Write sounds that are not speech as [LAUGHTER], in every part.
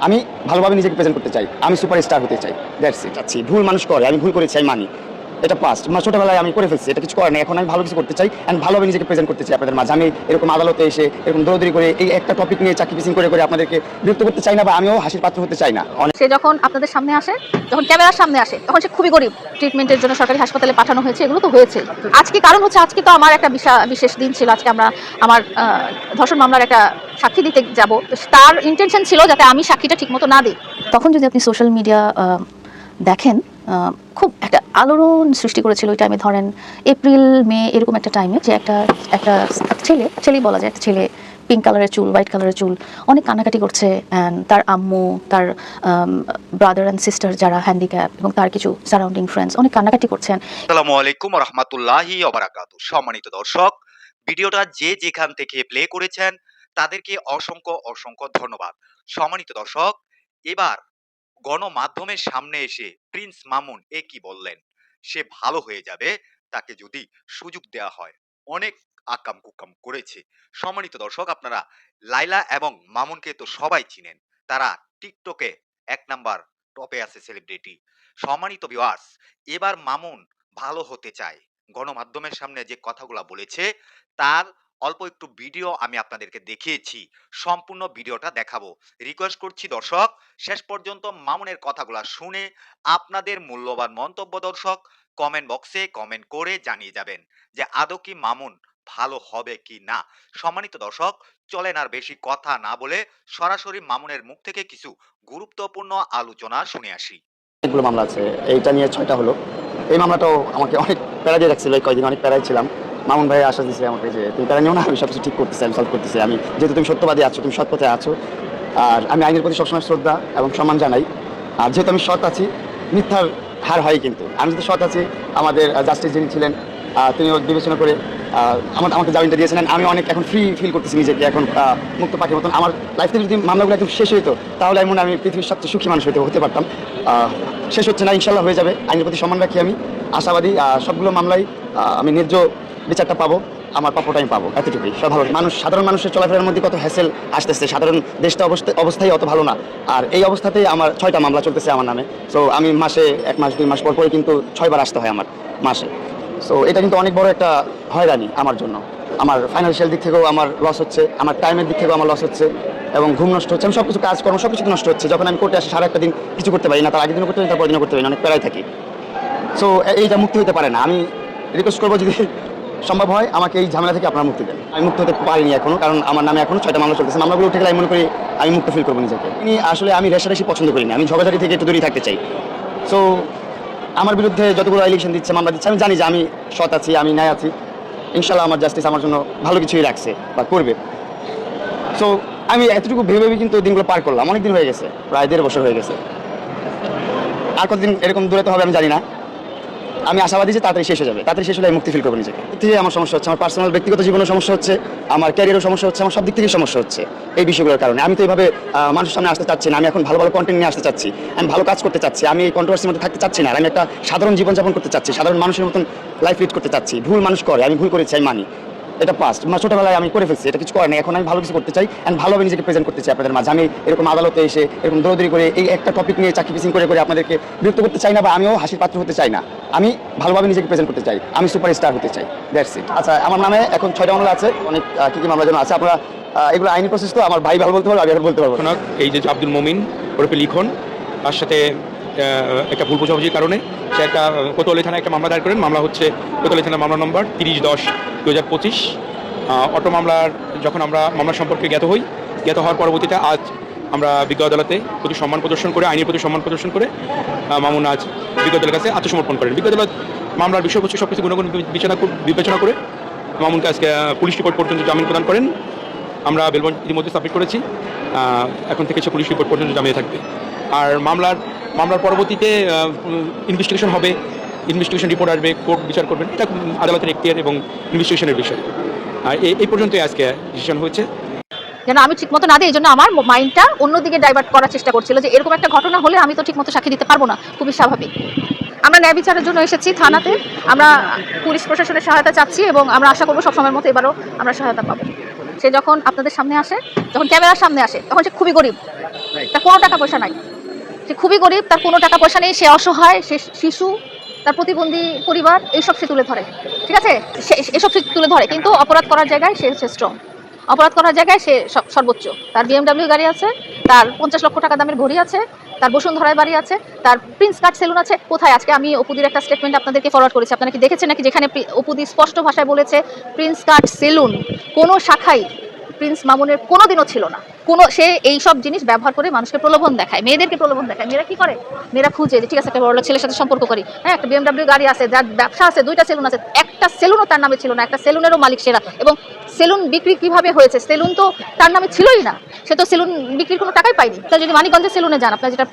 আমি ভালোভাবে নিজেকে প্রেজেন্ট করতে চাই। আমি সুপার স্টার হতে চাই। দ্যাটস ইট আচ্ছা ভুল মানুষ করে, আমি ভুল করেছি, আমি মানি। এটা পাস্ট মানে ছোটবেলায় আমি করে ফেলছি এটা কিছু করার নেই। এখন আমি ভালো কিছু করতে চাই অ্যান্ড ভালোভাবে নিজেকে প্রেজেন্ট করতে চাই আপনাদের মাঝে। আমি এরকম আদালতে এসে এরকম দৌড়দৌড়ি করে এই একটা টপিক নিয়ে চাকরি পিসিং করে করে আপনাদেরকে বিরক্ত করতে চাই না বা আমিও হাসির পাত্র হতে চাই না। অনেক সে যখন আপনাদের সামনে আসে যখন ক্যামেরার সামনে আসে তখন সে খুবই গরিব। ট্রিটমেন্টের জন্য সরকারি হাসপাতালে পাঠানো হয়েছে এগুলো তো হয়েছে। আজকে কারণ হচ্ছে আজকে তো আমার একটা বিশা- বিশেষ দিন ছিল। আজকে আমরা আমার ধর্ষণ মামলার একটা সাক্ষী দিতে যাব। তার ইন্টেনশন ছিল যাতে আমি সাক্ষীটা ঠিকমতো না দিই। তখন যদি আপনি সোশ্যাল মিডিয়া দেখেন খুব একটা আলোড়ন সৃষ্টি করেছিল ওই টাইমে ধরেন এপ্রিল, মে এরকম একটা টাইমে যে একটা একটা ছেলে, ছেলেই বলা যায়, একটা ছেলে পিঙ্ক কালারের চুল হোয়াইট কালারের চুল, অনেক কান্নাকাটি করছে অ্যান্ড তার আম্মু, তার ব্রাদার অ্যান্ড সিস্টার যারা হ্যান্ডিক্যাপ এবং তার কিছু সারাউন্ডিং ফ্রেন্ডস অনেক কান্নাকাটি করছেন আসসালামু আলাইকুম রহমতুল্লাহি অবরাকাতু সম্মানিত দর্শক, ভিডিওটা যে যেখান থেকে প্লে করেছেন, তাদেরকে অসংখ্য অসংখ্য ধন্যবাদ। সম্মানিত দর্শক, এবার গণমাধ্যমের সামনে এসে প্রিন্স মামুন এ কি বললেন? সে ভালো হয়ে যাবে, তাকে যদি সুযোগ দেওয়া হয়। অনেক আকাম কুকাম করেছে। সম্মানিত দর্শক, আপনারা লাইলা এবং মামুনকে তো সবাই চিনেন। তারা টিকটকে এক নাম্বার টপে আছে সেলিব্রিটি সম্মানিত ভিউয়ার্স এবার মামুন ভালো হতে চায়। গণমাধ্যমের সামনে যে কথাগুলো বলেছে, তার অল্প একটু ভিডিও আমি আপনাদেরকে দেখিয়েছি। সম্পূর্ণ ভিডিওটা দেখাবো। রিকোয়েস্ট করছি দর্শক, শেষ পর্যন্ত মামুনের কথাগুলো শুনে আপনাদের মূল্যবান মন্তব্য দর্শক কমেন্ট বক্সে কমেন্ট করে জানিয়ে যাবেন যে, আদৌ কি মামুন ভালো হবে কি না? সম্মানিত দর্শক, চলেন আর বেশি কথা না বলে সরাসরি মামুনের মুখ থেকে কিছু গুরুত্বপূর্ণ আলোচনা শুনে আসি। অনেকগুলো মামলা আছে, এইটা নিয়ে ছয়টা হলো। এই মামলাটাও আমাকে অনেক প্যারা দিয়ে রাখছিল, এই কয়দিন অনেক প্যারাই ছিলাম। মামুন ভাই আশ্বাস দিচ্ছে আমাকে যে, তুমি প্যারা নিও না, আমি সব কিছু ঠিক করতেছি, আমি সলভ করতেছি। আমি যেহেতু তুমি সত্যবাদী আছো, তুমি সৎ পথে আছো, আর আমি আইনের প্রতি সবসময় শ্রদ্ধা এবং সম্মান জানাই। আর যেহেতু আমি সৎ আছি, মিথ্যার হার হয় কিন্তু। আমি যদি সৎ আছি, আমাদের জাস্টিস যিনি ছিলেন তিনি বিবেচনা করে আমার, আমাকে জামিনটা দিয়েছিলেন, আমি অনেক এখন ফ্রি ফিল করতেছি নিজেকে, এখন মুক্ত পাখির মতন। আমার লাইফ থেকে যদি মামলাগুলো একদম শেষ হইতো, তাহলে আমি আমি পৃথিবীর সবচেয়ে সুখী মানুষ হইতে, হতে পারতাম। শেষ হচ্ছে না ইনশাল্লাহ হয়ে যাবে। আইনের প্রতি সম্মান রাখি আমি। আশাবাদী সবগুলো মামলায় আমি ন্যায্য বিচারটা পাবো, আমার প্রাপ্যটা আমি পাবো, এতটুকুই। ভালো মানুষ, সাধারণ মানুষের চলাফেরার মধ্যে কত হ্যাসেল আসতেছে, সাধারণ দেশটা অবস্থা অবস্থাই অত ভালো না। আর এই অবস্থাতেই আমার ছয়টা মামলা চলতেছে আমার নামে। সো আমি মাসে এক মাস, দুই মাস পর পরে কিন্তু ছয়বার আসতে হয় আমার মাসে। সো এটা কিন্তু অনেক বড় একটা হয়রানি আমার জন্য। আমার ফাইন্যান্সিয়াল দিক থেকেও আমার লস হচ্ছে, আমার টাইমের দিক থেকেও আমার লস হচ্ছে, এবং ঘুম নষ্ট হচ্ছে। আমি সব কিছু কাজকর্ম সব কিছু নষ্ট হচ্ছে। যখন আমি কোর্টে আসি সারা একটা দিন কিছু করতে পারি না, তার আগের দিনও করতে পারি তারপর দিনও করতে পারি না, অনেক প্যারাই থাকি। সো এইটা মুক্তি হতে পারে না। আমি রিকোয়েস্ট করব যদি সম্ভব হয় আমাকে এই ঝামেলা থেকে আপনারা মুক্তি দেন। আমি মুক্ত হতে পারিনি এখনও, কারণ আমার নামে এখনও ছয়টা মামলা চলতেছে। মামলাগুলো উঠে গেলে আমি মনে করি আমি মুক্ত ফিল করব নিজেকে। তিনি আসলে আমি রেশারেশি পছন্দ করি না আমি ঝগড়াঝাটি থেকে একটু দূরেই থাকতে চাই। সো আমার বিরুদ্ধে যতগুলো ইলেকশন দিচ্ছে, মামলা দিচ্ছে, আমি জানি যে আমি সৎ আছি, আমি ন্যায় আছি। ইনশাল্লাহ আমার জাস্টিস আমার জন্য ভালো কিছুই রাখছে বা করবে। সো আমি এতটুকু ভেবে ভেবে কিন্তু দিনগুলো পার করলাম। অনেক দিন হয়ে গেছে, প্রায় দেড় বছর হয়ে গেছে। আর কতদিন এরকম দূরে তো হবে আমি জানি না। আমি আশাবাদী যে তাড়াতাড়ি শেষ হয়ে যাবে। তাড়াতাড়ি শেষ হলে আমি মুক্তি ফিল করব নিজেকে। থেকে আমার সমস্যা হচ্ছে, আমার পার্সোনাল ব্যক্তিগত জীবনের সমস্যা হচ্ছে, আমার ক্যারিয়ারও সমস্যা হচ্ছে, আমার সব দিক থেকে সমস্যা হচ্ছে এই বিষয়গুলোর কারণে। আমি তো এইভাবে মানুষ মানুষের সামনে আসতে চাচ্ছি না, আমি এখন ভালো ভালো কন্টেন্ট নিয়ে আসতে চাচ্ছি, আমি ভালো কাজ করতে চাচ্ছি, আমি এই কন্ট্রোভার্সির মধ্যে থাকতে চাচ্ছি না আমি একটা সাধারণ জীবনযাপন করতে চাচ্ছি, সাধারণ মানুষের মতন লাইফ লিড করতে চাচ্ছি। ভুল মানুষ করে, আমি ভুল করেছি, আমি মানি। এটা পাস্ট মানে ছোটবেলায় আমি করে ফেলছি, এটা কিছু করার নেই। এখন আমি ভালো কিছু করতে চাই অ্যান্ড ভালোভাবে নিজেকে প্রেজেন্ট করতে চাই আপনাদের মাঝে। আমি এরকম আদালতে এসে এরকম দৌড়দৌড়ি করে এই একটা টপিক নিয়ে চাকরি পিছিং করে করে আপনাদেরকে বিরক্ত করতে চাই না বা আমিও হাসির পাত্র হতে চাই না। আমি ভালোভাবে নিজেকে প্রেজেন্ট করতে চাই। আমি সুপার স্টার হতে চাই। দ্যাটস ইট আচ্ছা আমার নামে এখন ছয়টা মামলা আছে। অনেক কী কি মামলা যেন আছে। আপনারা এগুলো আইনি প্রসেস তো। আমার ভাই ভালো বলতে পারব, আমি এখন বলতে পারব না। এই যে আব্দুল মমিন, ওরফে লিখন, তার সাথে একটা ভুল বোঝাবুঝির কারণে সে একটা কোতোয়ালি থানায় একটা মামলা দায়ের করেন। মামলা হচ্ছে কোতোয়ালি থানার মামলা নম্বর তিরিশ দশ দু হাজার পঁচিশ অটো মামলার, যখন আমরা মামলা সম্পর্কে জ্ঞাত হই, জ্ঞাত হওয়ার পরবর্তীতে আজ আমরা বিজ্ঞ আদালতে প্রতি সম্মান প্রদর্শন করে, আইনের প্রতি সম্মান প্রদর্শন করে মামুন আজ বিজ্ঞ আদালতের কাছে আত্মসমর্পণ করেন। বিজ্ঞ আদালত মামলার বিষয়বস্তু সব কিছু গুণগুণ বিবেচনা বিবেচনা করে মামুনকে আজকে পুলিশ রিপোর্ট পর্যন্ত জামিন প্রদান করেন। আমরা বেলবন ইতিমধ্যে সাবমিট করেছি। এখন থেকে সে পুলিশ রিপোর্ট পর্যন্ত জামিয়ে থাকবে। আর মামলার মামলার পরবর্তীতে ইনভেস্টিগেশন হবে ইনভেস্টিগেশন রিপোর্ট আসবে, কোর্ট বিচার করবেন। এটা আদালতের এখতিয়ার এবং ইনভেস্টিগেশনের বিষয়। আর এই এই পর্যন্তই আজকে ডিসিশন হয়েছে। যেন আমি ঠিকমতো না দিই, এই জন্য আমার মাইন্ডটা অন্যদিকে ডাইভার্ট করার চেষ্টা করছিল যে এরকম একটা ঘটনা হলে আমি তো ঠিকমতো সাক্ষী দিতে পারব না। খুবই স্বাভাবিক। আমরা ন্যায় বিচারের জন্য এসেছি থানাতে। আমরা পুলিশ প্রশাসনের সহায়তা চাচ্ছি এবং আমরা আশা করব সবসময়ের মতো এবারও আমরা সহায়তা পাবো। সে যখন আপনাদের সামনে আসে, যখন ক্যামেরার সামনে আসে, তখন সে খুবই গরিব। তার কোনো টাকা পয়সা নাই। সে খুবই গরিব, তার কোনো টাকা পয়সা নেই, সে অসহায়, সে শিশু, তার প্রতিবন্ধী পরিবার এইসব সে তুলে ধরে। ঠিক আছে? এসব সে তুলে ধরে। কিন্তু অপরাধ করার জায়গায় সে স্ট্রং অপরাধ করার জায়গায় সে সর্বোচ্চ। তার বিএমডাব্লিউ গাড়ি আছে, তার পঞ্চাশ লক্ষ টাকা দামের ঘড়ি আছে, তার বসুন্ধরায় বাড়ি আছে, তার প্রিন্স কাট সেলুন আছে। কোথায়? আজকে আমি অপুদির একটা স্টেটমেন্ট আপনাদেরকে ফরওয়ার্ড করেছি। আপনারা কি দেখেছেন নাকি? যেখানে অপুদি স্পষ্ট ভাষায় বলেছে, প্রিন্স কাট সেলুন কোনো শাখাই প্রিন্স মামুনের কোনোদিনও ছিল না। কোনো, সে এই সব জিনিস ব্যবহার করে মানুষকে প্রলোভন দেখায়, মেয়েদেরকে প্রলোভন দেখায়। মেয়েরা কি করে? মেয়েরা খুঁজে যে, ঠিক আছে, একটা বড় ছেলের সাথে সম্পর্ক করি। হ্যাঁ একটা বিএমডাব্লিউ গাড়ি আছে, যার ব্যবসা আছে, দুইটা সেলুন আছে, একটা সেলুনও তার নামে ছিল না, একটা সেলুনেরও মালিক সেরা। এবং সেলুন বিক্রি কীভাবে হয়েছে? সেলুন তো তার নামে ছিলই না। সে তো সেলুন বিক্রির কোনো টাকাই পায়নি। তা যদি মানিকগঞ্জের সেলুনে যান, আপনার যেটা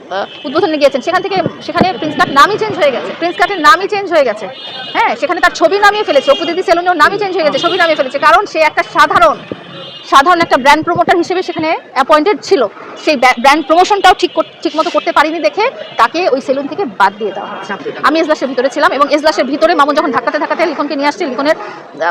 উদ্বোধনে গিয়েছেন, সেখান থেকে, সেখানে প্রিন্স কাট নামই চেঞ্জ হয়ে গেছে। প্রিন্স কাটের নামই চেঞ্জ হয়ে গেছে। হ্যাঁ সেখানে তার ছবি নামিয়ে ফেলেছে। অপুদিদি সেলুনেও নামই চেঞ্জ হয়ে গেছে, ছবি নামিয়ে ফেলেছে। কারণ সে একটা সাধারণ সাধারণ একটা ব্র্যান্ড প্রমোটার হিসেবে সেখানে অ্যাপয়েন্টেড ছিল। সেই ব্র্যান্ড প্রমোশনটাও ঠিক কর- ঠিক মতো করতে পারিনি দেখে তাকে ওই সেলুন থেকে বাদ দিয়ে দেওয়া আমি এজলাসের ভিতরে ছিলাম এবং এজলাসের ভিতরে মামুন যখন ধাক্কাতে ধাক্কাতে লিখনকে নিয়ে আসছে, লিখনের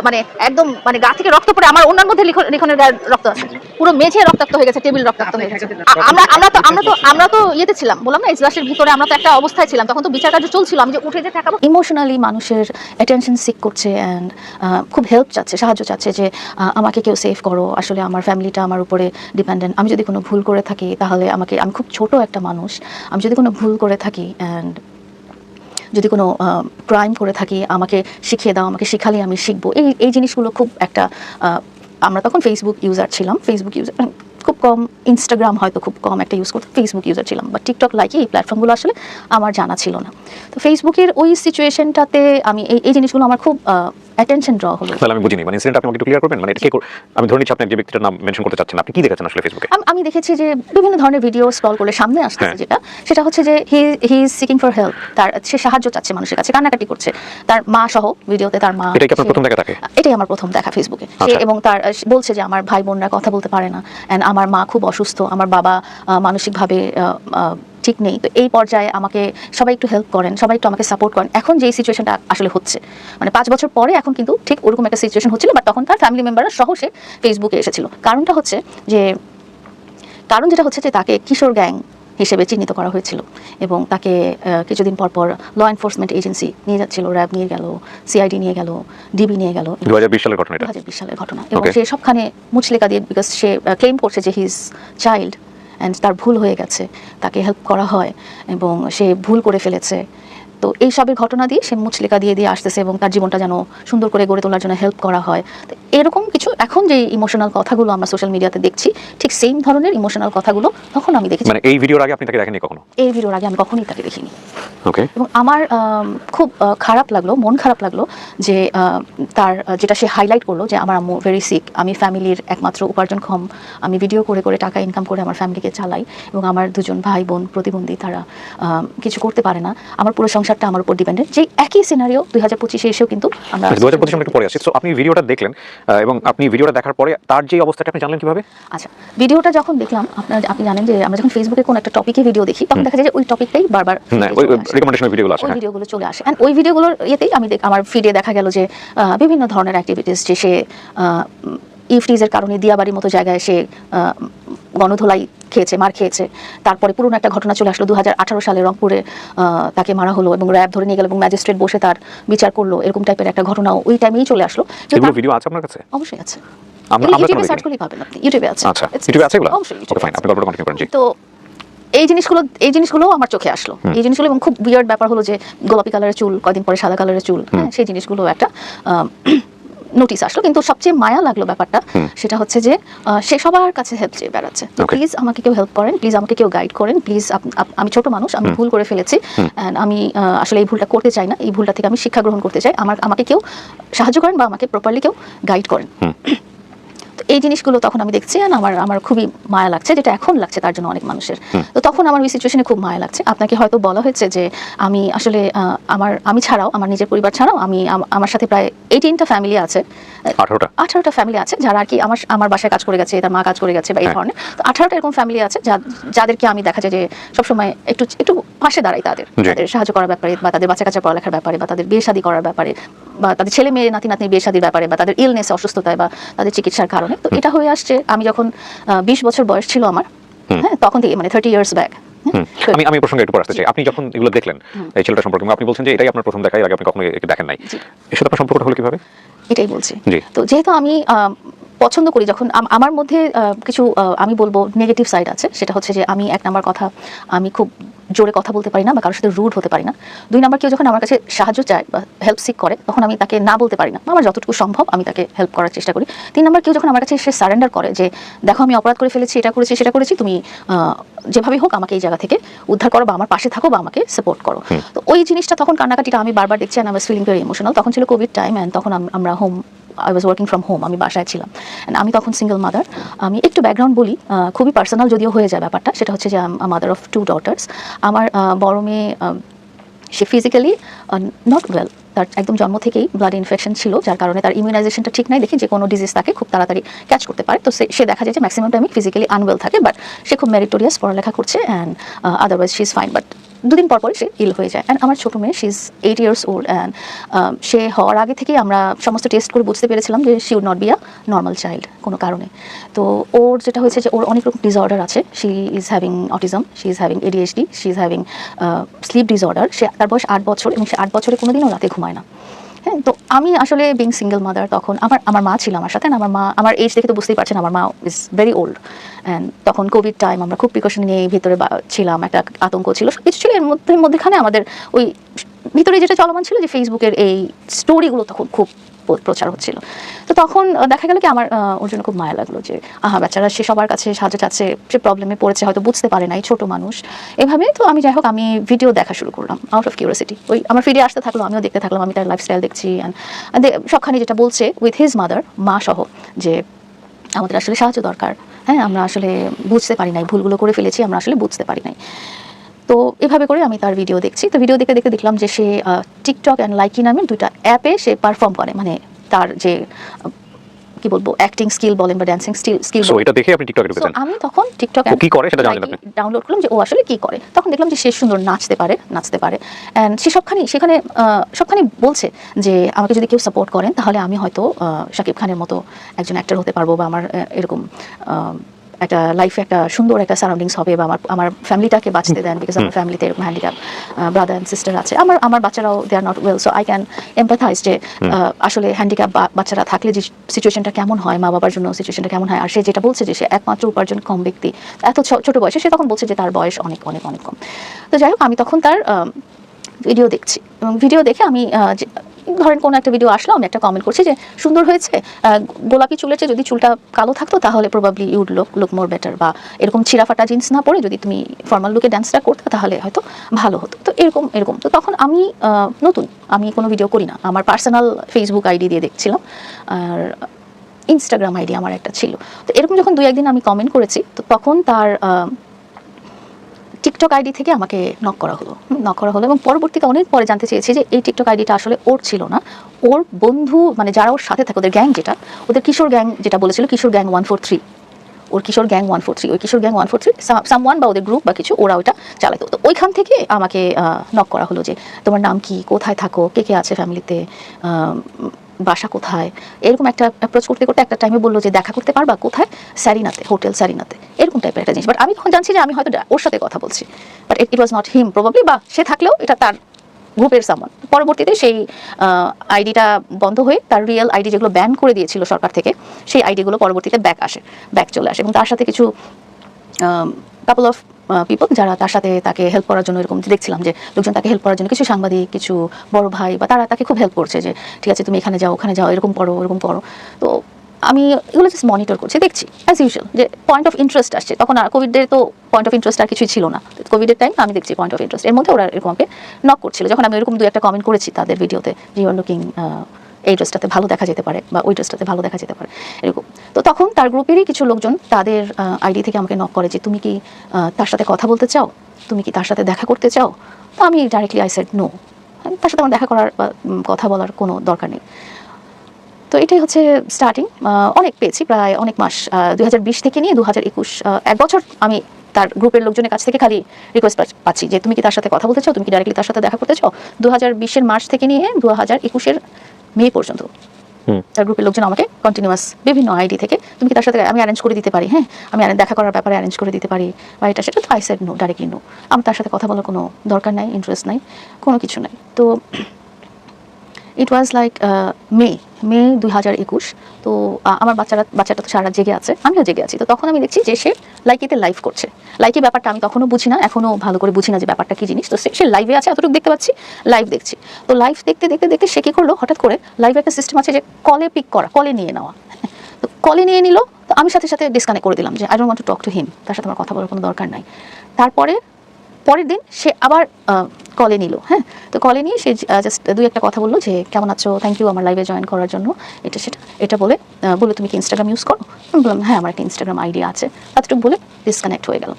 মানে একদম মানে গা থেকে রক্ত পড়ে আমার অন্যান্য মধ্যে লিখন- লিখনের গায়ে রক্ত আছে। পুরো মেঝে রক্তাক্ত হয়ে গেছে টেবিল রক্তাক্ত হয়ে গেছে। আমরা আমরা তো আমরা তো আমরা তো ইয়েতে ছিলাম, বললাম না, এজলাসের ভিতরে আমরা তো একটা অবস্থায় ছিলাম, তখন তো বিচার কার্য চলছিল, আমি যে উঠে যে ঠেকাবো। ইমোশনালি মানুষের অ্যাটেনশন সিক করছে অ্যান্ড খুব হেল্প চাচ্ছে, সাহায্য চাচ্ছে যে আমাকে কেউ সেভ করো আসলে আমার ফ্যামিলিটা আমার উপরে ডিপেন্ডেন্ট আমি যদি কোনো ভুল করে থাকি, তাহলে আমাকে আমি খুব ছোট একটা মানুষ। আমি যদি কোনো ভুল করে থাকি অ্যান্ড যদি কোনো ক্রাইম করে থাকি, আমাকে শিখিয়ে দাও, আমাকে শিখালে আমি শিখব। এই এই জিনিসগুলো খুব একটা আমরা তখন ফেসবুক ইউজার ছিলাম। ফেসবুক ইউজার খুব কম ইনস্টাগ্রাম হয়তো খুব কম একটা ইউজ করতো ফেসবুক ইউজার ছিলাম। বা টিকটক লাইকে এই প্ল্যাটফর্মগুলো আসলে আমার জানা ছিল না। তো ফেসবুকের ওই সিচুয়েশনটাতে আমি এই এই জিনিসগুলো আমার খুব অ্যাটেনশন ড্র হলো। তাহলে আমি বুঝিনি মানে ইনসিডেন্ট আপনি আমাকে একটু ক্লিয়ার করবেন? মানে এটা কে আমি ধরে নিচ্ছি আপনি যে ব্যক্তিটার নাম মেনশন করতে চাচ্ছেন আপনি কি দেখেছেন আসলে ফেসবুকে আমি দেখেছি যে বিভিন্ন ধরনের ভিডিও স্ক্রল করলে সামনে আসতেছে হ্যাঁ। যেটা। সেটা হচ্ছে যে he he is seeking for help তার সে সাহায্য চাচ্ছে মানুষের কাছে কান্নাকাটি করছে। তার মা সহ ভিডিওতে তার মা এটাই কি আপনার প্রথম দেখা তাকে? এটাই আমার প্রথম দেখা ফেসবুকে আচ্ছা। এবং তার বলছে যে আমার ভাই বোনরা কথা বলতে পারে না। অ্যান্ড আমার মা খুব অসুস্থ। আমার বাবা মানসিকভাবে ঠিক নেই। তো এই পর্যায়ে আমাকে সবাই একটু হেল্প করেন সবাই একটু আমাকে সাপোর্ট করেন। এখন যে সিচুয়েশনটা আসলে হচ্ছে মানে পাঁচ বছর পরে এখন কিন্তু ঠিক ওরকম একটা সিচুয়েশন হচ্ছিল বাট তখন তার ফ্যামিলি মেম্বাররা সহ সে ফেসবুকে এসেছিল। কারণটা হচ্ছে যে কারণ যেটা হচ্ছে যে তাকে কিশোর গ্যাং হিসেবে চিহ্নিত করা হয়েছিল এবং তাকে কিছুদিন পর পর ল এনফোর্সমেন্ট এজেন্সি নিয়ে যাচ্ছিল র্যাব নিয়ে গেল সিআইডি নিয়ে গেল ডিবি নিয়ে গেল দু হাজার বিশ সালের ঘটনা দু হাজার বিশ সালের ঘটনা। এবং সে সবখানে মুচলেকা দিয়ে বিকজ সে ক্লেম করছে যে হিজ চাইল্ড অ্যান্ড তার ভুল হয়ে গেছে তাকে হেল্প করা হয় এবং সে ভুল করে ফেলেছে। তো এই সবের ঘটনা দিয়ে সে মুচলেকা দিয়ে দিয়ে আসতেছে এবং তার জীবনটা যেন সুন্দর করে গড়ে তোলার জন্য হেল্প করা হয়। তো এরকম কিছু এখন যে ইমোশনাল কথাগুলো আমরা সোশ্যাল মিডিয়াতে দেখছি ঠিক সেম ধরনের ইমোশনাল কথাগুলো তখন আমি দেখেছি। মানে এই ভিডিওর আগে আপনি তাকে দেখেননি কখনো? এই ভিডিওর আগে আমি কখনোই তাকে দেখিনি। ওকে এবং আমার আম, খুব খারাপ লাগল মন খারাপ লাগল যে তার যেটা সে হাইলাইট করল যে আমার আম্মু ভেরি সিক আমি ফ্যামিলির একমাত্র উপার্জনক্ষম আমি ভিডিও করে করে টাকা ইনকাম করে আমার ফ্যামিলিকে চালাই এবং আমার দুজন ভাই বোন প্রতিবন্ধী তারা কিছু করতে পারে না। আমার পুরো সংসারটা আমার উপর ডিপেন্ডেন্ট যে একই সিনারিও দুই হাজার পঁচিশে এসেও কিন্তু আমরা দু হাজার পঁচিশ একটু পরে আসি তো আপনি ভিডিওটা দেখলেন এবং আপনি ভিডিওটা দেখার পরে তার যে অবস্থাটা আপনি জানলেন কীভাবে? আচ্ছা ভিডিওটা যখন দেখলাম আপনার আপনি জানেন যে আমরা যখন ফেসবুকে কোনো একটা টপিকে ভিডিও দেখি তখন দেখা যায় যে ওই টপিকটাই বারবার ওই চলে আসে। ভিডিওগুলো হ্যাঁ। ভিডিওগুলো চলে আসে। অ্যান্ড ওই ভিডিওগুলোর ইয়েতেই আমি আমার ফিডে দেখা গেল যে বিভিন্ন ধরনের অ্যাক্টিভিটিস যে সে ইফটিজের কারণে দিয়াবাড়ির মতো জায়গায় সে গণধোলাই খেয়েছে মার খেয়েছে। তারপরে পুরনো একটা ঘটনা চলে আসলো দু হাজার আঠারো সালে রংপুরে তাকে মারা হলো এবং র্যাব ধরে নিয়ে গেল এবং ম্যাজিস্ট্রেট বসে তার বিচার করল এরকম টাইপের একটা ঘটনাও ওই টাইমেই চলে আসলো। ভিডিও আছে আপনার কাছে? অবশ্যই আছে। ইউটিউবে সার্চ দেখিনি। করলেই পাবেন আপনি। ইউটিউবে আছে। আচ্ছা ইউটিউবে আছে এগুলো? অবশ্যই ফাইন আপনি গল্পটা কন্টিনিউ করেন জি। তো এই জিনিসগুলো এই জিনিসগুলো আমার চোখে আসলো। এই জিনিসগুলো এবং খুব বিয়ার্ড ব্যাপার হলো যে গোলাপি কালারের চুল কয়দিন পরে সাদা কালারের চুল হ্যাঁ সেই জিনিসগুলো একটা নোটিস আসলো কিন্তু সবচেয়ে মায়া লাগল ব্যাপারটা সেটা হচ্ছে যে সে সবার কাছে হেল্প চেয়ে বেড়াচ্ছে। তো প্লিজ আমাকে কেউ হেল্প করেন প্লিজ আমাকে কেউ গাইড করেন প্লিজ আমি ছোট মানুষ আমি ভুল করে ফেলেছি আমি আসলে এই ভুলটা করতে চাই না এই ভুলটা থেকে আমি শিক্ষা গ্রহণ করতে চাই। আমার আমাকে কেউ সাহায্য করেন বা আমাকে প্রপারলি কেউ গাইড করেন। এই জিনিসগুলো তখন আমি দেখছি আর আমার আমার খুবই মায়া লাগছে যেটা এখন লাগছে তার জন্য অনেক মানুষের। তো তখন আমার ওই সিচুয়েশনে খুব মায়া লাগছে। আপনাকে হয়তো বলা হয়েছে যে আমি আসলে আমার আমি ছাড়াও আমার নিজের পরিবার ছাড়াও আমি আমার সাথে প্রায় এইটিনটা ফ্যামিলি আছে। আঠারোটা? আঠারোটা ফ্যামিলি আছে যারা আর কি আমার আমার বাসায় কাজ করে গেছে তার মা কাজ করে গেছে বা এই হ্যাঁ। ধরনের। তো আঠারোটা এরকম ফ্যামিলি আছে যাদেরকে আমি দেখা যায় যে সবসময় একটু একটু পাশে দাঁড়াই তাদের তাদের সাহায্য করার ব্যাপারে বা তাদের বাচ্চা কাচ্চা পড়ালেখার ব্যাপারে বা তাদের বিয়ে শাদী করার ব্যাপারে বা তাদের ছেলে মেয়ে নাতি নাতনি বিয়ে শাদীর ব্যাপারে বা তাদের ইলনেস অসুস্থতায় বা তাদের চিকিৎসার কারণে। তো এটা হয়ে আসছে। আমি যখন বিশ বছর বয়স ছিল আমার হ্যাঁ তখন থেকে মানে থার্টি ইয়ার্স ব্যাক। আমি আমি প্রসঙ্গে একটু আসতে চাই। আপনি যখন এগুলো দেখলেন এই ছেলেটা সম্পর্কে আপনি বলছেন যে এটাই আপনার প্রথম দেখা এর আগে আপনি কখনো দেখেন নাই। এর সাথে আপনার সম্পর্কটা হলো কীভাবে? এটাই বলছি। তো যেহেতু আমি পছন্দ করি যখন আমার মধ্যে কিছু আমি বলব নেগেটিভ সাইড আছে। সেটা হচ্ছে যে আমি এক নাম্বার কথা আমি খুব জোরে কথা বলতে পারি না বা কারোর সাথে রুড হতে পারি না। দুই নাম্বার কেউ যখন আমার কাছে সাহায্য চায় বা হেল্প সিক করে তখন আমি তাকে না বলতে পারি না। আমার যতটুকু সম্ভব আমি তাকে হেল্প করার চেষ্টা করি। তিন নাম্বার কেউ যখন আমার কাছে এসে সারেন্ডার করে যে দেখো আমি অপরাধ করে ফেলেছি এটা করেছি সেটা করেছি তুমি আহ, যেভাবেই হোক আমাকে এই জায়গা থেকে উদ্ধার করো বা আমার পাশে থাকো বা আমাকে সাপোর্ট করো। তো ওই জিনিসটা তখন কান্নাকাটিটা আমি বারবার দেখছি ওয়াজ ফিলিং ভেরি ইমোশনাল তখন ছিল কোভিড টাইম অ্যান্ড তখন আমরা home I was working from home আমি বাসায় ছিলাম। আমি তখন সিঙ্গেল মাদার আমি একটু ব্যাকগ্রাউন্ড বলি খুবই পার্সোনাল যদিও হয়ে যায় ব্যাপারটা, সেটা হচ্ছে যে মাদার অফ টু ডটার্স আমার বড় মেয়ে সে ফিজিক্যালি নট ওয়েল তার একদম জন্ম থেকেই ব্লাড ইনফেকশন ছিল, যার কারণে তার ইমিউনাইজেশনটা ঠিক নাই দেখি যে কোনো ডিজিজ তাকে খুব তাড়াতাড়ি ক্যাচ করতে পারে। তো সে দেখা যায় যে ম্যাক্সিমাম টাইমে ফিজিক্যালি আনওয়েল থাকে বাট সে খুব মেরিটোরিয়াস পড়ালেখা করছে and otherwise she is fine but দুদিন পর পরে সে ইল হয়ে যায়। অ্যান্ড আমার ছোটো মেয়ে she is eight years old and সে হওয়ার আগে থেকেই আমরা সমস্ত টেস্ট করে বুঝতে পেরেছিলাম যে she would not be a normal child কোনো কারণে। তো ওর যেটা হয়েছে যে ওর অনেক রকম ডিসঅর্ডার আছে। She is having autism she is having ADHD she is having sleep disorder সে তার বয়স আট বছর এবং সে আট বছরে কোনোদিনও রাতে ঘুমায় না। হ্যাঁ তো আমি আসলে বিং সিঙ্গেল মাদার তখন আমার আমার মা ছিল আমার সাথে আমার মা, আমার এজ দেখে তো বুঝতেই পারছেন, আমার মা ইজ ভেরি ওল্ড অ্যান্ড তখন কোভিড টাইম আমরা খুব প্রিকশন নিয়ে ভিতরে ছিলাম, একটা আতঙ্ক ছিল, সব কিছু ছিল। এর মধ্যে, মধ্যেখানে আমাদের ওই ভিতরে যেটা চলমান ছিল যে ফেসবুকের এই স্টোরিগুলো তখন খুব প্রচার হচ্ছিল। তো তখন দেখা গেল কি আমার ওর জন্য খুব মায়া লাগল যে, আহা বাচ্চারা সে সবার কাছে সাহায্য চাচ্ছে, সে প্রবলেমে পড়েছে, হয়তো বুঝতে পারে নাই, ছোট মানুষ। এভাবে তো আমি যাই হোক, আমি ভিডিও দেখা শুরু করলাম আউট অফ কিউরিয়াসিটি ওই আমার ফিরে আসতে থাকল, আমিও দেখতে থাকলাম, আমি তার লাইফস্টাইল দেখছি অ্যান্ড সবখানে যেটা বলছে উইথ হিজ মাদার মা সহ, যে, আমাদের আসলে সাহায্য দরকার। হ্যাঁ আমরা আসলে বুঝতে পারি নাই, ভুলগুলো করে ফেলেছি, আমরা আসলে বুঝতে পারি নাই। তো এভাবে করে আমি তার ভিডিও দেখছি। তো ভিডিও দেখে দেখে দেখলাম যে সে টিকটক অ্যান্ড লাইকি নামে দুটা অ্যাপে সে পারফর্ম করে। মানে তার যে কি বলব অ্যাক্টিং স্কিল বলেন বা ড্যান্সিং স্কিল স্কিল সো এটা দেখে আপনি টিকটকে ঢুকেছেন? আমি তখন টিকটক কি করে সেটা জানলেন আপনি? ডাউনলোড করলাম যে ও আসলে কি করে। তখন দেখলাম যে সে সুন্দর নাচতে পারে নাচতে পারে। অ্যান্ড সে সবখানে সেখানে সবখানে বলছে যে আমাকে যদি কেউ সাপোর্ট করেন তাহলে আমি হয়তো শাকিব খানের মতো একজন অ্যাক্টর হতে পারব বা আমার এরকম একটা লাইফে একটা সুন্দর একটা সারাউন্ডিংস হবে বা আমার আমার ফ্যামিলিটাকে বাঁচতে দেন বিকজ আমার ফ্যামিলিতে এরকম হ্যান্ডিক্যাপ ব্রাদার অ্যান্ড সিস্টার আছে। আমার আমার বাচ্চারাও they are not well so I can empathise যে আসলে হ্যান্ডিক্যাপ বাচ্চারা থাকলে যে সিচুয়েশনটা কেমন হয় মা বাবার জন্য সিচুয়েশনটা কেমন হয় আর সে যেটা বলছে যে সে একমাত্র উপার্জন কম ব্যক্তি এত ছ- ছোট বয়সে সে তখন বলছে যে তার বয়স অনেক অনেক অনেক কম। তো যাই হোক আমি তখন তার ভিডিও দেখছি। এবং ভিডিও দেখে আমি ধরেন কোনো একটা ভিডিও আসলো, আমি একটা কমেন্ট করছি যে, সুন্দর হয়েছে গোলাপি চুলের যদি চুলটা কালো থাকতো, তাহলে probably you'd look look more better বা এরকম ছিঁড়াফাটা জিন্স না পরে যদি তুমি ফর্মাল লুকে ডান্সটা করতে, তাহলে হয়তো ভালো হতো। তো এরকম এরকম। তো তখন আমি নতুন, আমি কোনো ভিডিও করি না। আমার পার্সোনাল ফেসবুক আইডি দিয়ে দেখছিলাম, আর ইনস্টাগ্রাম আইডি আমার একটা ছিল। তো এরকম যখন দুই একদিন আমি কমেন্ট করেছি, তো তখন তার টিকটক আইডি থেকে আমাকে নক করা হলো। নক করা হলো এবং পরবর্তীতে অনেক পরে জানতে চেয়েছি যে এই টিকটক আইডিটা আসলে ওর ছিল না। ওর বন্ধু মানে যারা ওর সাথে থাকে, ওদের গ্যাং যেটা, ওদের কিশোর গ্যাং যেটা বলেছিল, কিশোর গ্যাং ওয়ান ফোর থ্রি। ওর কিশোর গ্যাং ওয়ান ফোর থ্রি, ওই কিশোর gang one four three, some one বা ওদের গ্রুপ বা কিছু, ওরা ওটা চালাতো। তো ওইখান থেকে আমাকে নক করা হলো যে, তোমার নাম কি? কোথায় থাকো? কে কে আছে ফ্যামিলিতে বাসা কোথায়? এরকম একটা অ্যাপ্রোচ করতে করতে একটা টাইমে বলল যে, দেখা করতে পারবা কোথায়? স্যারিনাতে হোটেল স্যারিনাতে এরকম টাইপের একটা জিনিস। বাট আমি তখন জানছি যে, আমি হয়তো ওর সাথে কথা বলছি। But it was not him probably বা সে থাকলেও এটা তার গ্রুপের সামন পরবর্তীতে সেই আইডিটা বন্ধ হয়ে তার রিয়েল আইডি যেগুলো ব্যান করে দিয়েছিল সরকার থেকে, সেই আইডিগুলো পরবর্তীতে ব্যাক আসে ব্যাক চলে আসে। এবং তার সাথে কিছু কাপল অফ পিপল যারা তার সাথে তাকে হেল্প করার জন্য এরকম দেখছিলাম যে লোকজন তাকে হেল্প করার জন্য কিছু সাংবাদিক, কিছু বড় ভাই বা তারা তাকে খুব হেল্প করছে যে, ঠিক আছে, তুমি এখানে যাও, ওখানে যাও, এরকম করো এরকম করো। তো আমি এগুলো জাস্ট মনিটর করছি, দেখছি অ্যাজ ইউজুয়াল যে পয়েন্ট অফ ইন্টারেস্ট আসছে। তখন আর কোভিডের তো পয়েন্ট অফ ইন্টারেস্ট আর কিছুই ছিল না। কোভিডের টাইম আমি দেখছি পয়েন্ট অফ ইন্টারেস্ট এর মধ্যে ওরা এরকম আমাকে নক করছিল। যখন আমি এরকম দু একটা কমেন্ট করেছি তাদের ভিডিওতে যে ইউ আর লুকিং এই ড্রেসটাতে ভালো দেখা যেতে পারে বা ওই ড্রেসটাতে ভালো দেখা যেতে পারে, এরকম। তো তখন তার গ্রুপেরই কিছু লোকজন তাদের আইডি থেকে আমাকে নক করে যে, তুমি কি তার সাথে কথা বলতে চাও? তুমি কি তার সাথে দেখা করতে চাও? তো আমি ডাইরেক্টলি আই সেড নো তার সাথে আমার দেখা করার বা কথা বলার কোনো দরকার নেই। তো এটাই হচ্ছে স্টার্টিং অনেক পেয়েছি, প্রায় অনেক মাস দুই হাজার বিশ থেকে নিয়ে দু এক বছর আমি তার গ্রুপের লোকজনের কাছ থেকে খালি রিকোয়েস্ট পাচ্ছি যে, তুমি কি তার সাথে কথা বলতে চাও? তুমি কি ডাইরেক্টলি তার সাথে দেখা করতে চাও? দু হাজার বিশের মার্চ থেকে নিয়ে দু হাজার একুশের মে পর্যন্ত। তার গ্রুপের লোকজন আমাকে কন্টিনিউয়াস বিভিন্ন আইডি থেকে তুমি কি তার সাথে আমি অ্যারেঞ্জ করে দিতে পারি? হ্যাঁ আমি দেখা করার ব্যাপারে অ্যারেঞ্জ করে দিতে পারি। বা এটা সেটা তো I said no directly no আমার তার সাথে কথা বলার কোনো দরকার নাই ইন্টারেস্ট নাই কোনো কিছু নাই। তো ইট ওয়াজ লাইক মে মে দুই হাজার একুশ। তো আমার বাচ্চারা, বাচ্চাটা তো সারা জেগে আছে, আমিও জেগে আছি। তো তখন আমি দেখছি যে সে লাইকিতে লাইভ করছে। লাইকি ব্যাপারটা আমি তখনও বুঝি না এখনও ভালো করে বুঝি না যে ব্যাপারটা কী জিনিস। তো সে- লাইভে আছে, এতটুকু দেখতে পাচ্ছি লাইভ দেখছি। তো লাইভ দেখতে দেখতে দেখতে সে কী করল? হঠাৎ করে লাইভে একটা সিস্টেম আছে যে কলে পিক করা কলে নিয়ে নেওয়া। [LAUGHS] তো কলে নিয়ে নিল, তো আমি সাথে সাথে ডিসকানেক্ট করে দিলাম যে I don't want to talk to him তার সাথে আমার কথা বলার কোনো দরকার নাই। তারপরে, পরের দিন সে আবার কলে নিল হ্যাঁ? তো কলে নিয়ে সে জাস্ট দুই একটা কথা বলল যে, কেমন আছো? থ্যাংক ইউ আমার লাইভে জয়েন করার জন্য। এটা সেটা, এটা বলে বলে তুমি কি ইনস্টাগ্রাম ইউজ করো? বললাম হ্যাঁ আমার একটা ইনস্টাগ্রাম আইডি আছে। এতটুকু বলে ডিসকানেক্ট হয়ে গেল।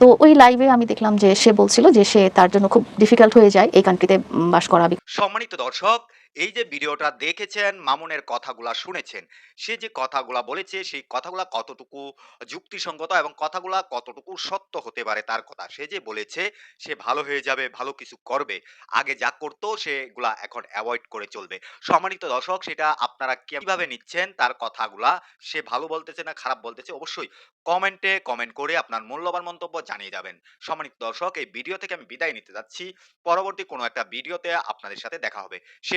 তো ওই লাইভে আমি দেখলাম যে, সে বলছিল যে, সে তার জন্য খুব ডিফিকাল্ট হয়ে যায় এই কান্ট্রিতে বাস করা। সম্মানিত দর্শক এই যে ভিডিওটা দেখেছেন, মামুনের কথাগুলা শুনেছেন, সে যে কথাগুলা বলেছে, সেই কথাগুলা কতটুকু যুক্তিসঙ্গত এবং কথাগুলা কতটুকু সত্য হতে পারে তার কথা সে যে বলেছে, সে ভালো হয়ে যাবে, ভালো কিছু করবে। আগে যা করতো, সেগুলা এখন অ্যাভয়েড করে চলবে। সম্মানিত দর্শক, সেটা আপনারা কীভাবে নিচ্ছেন, তার কথাগুলা, সে ভালো বলতেছে না খারাপ বলতেছে, অবশ্যই কমেন্টে কমেন্ট করে আপনার মূল্যবান মন্তব্য জানিয়ে যাবেন। সম্মানিত দর্শক, এই ভিডিও থেকে আমি বিদায় নিতে যাচ্ছি। পরবর্তী কোনো একটা ভিডিওতে আপনাদের সাথে দেখা হবে। সে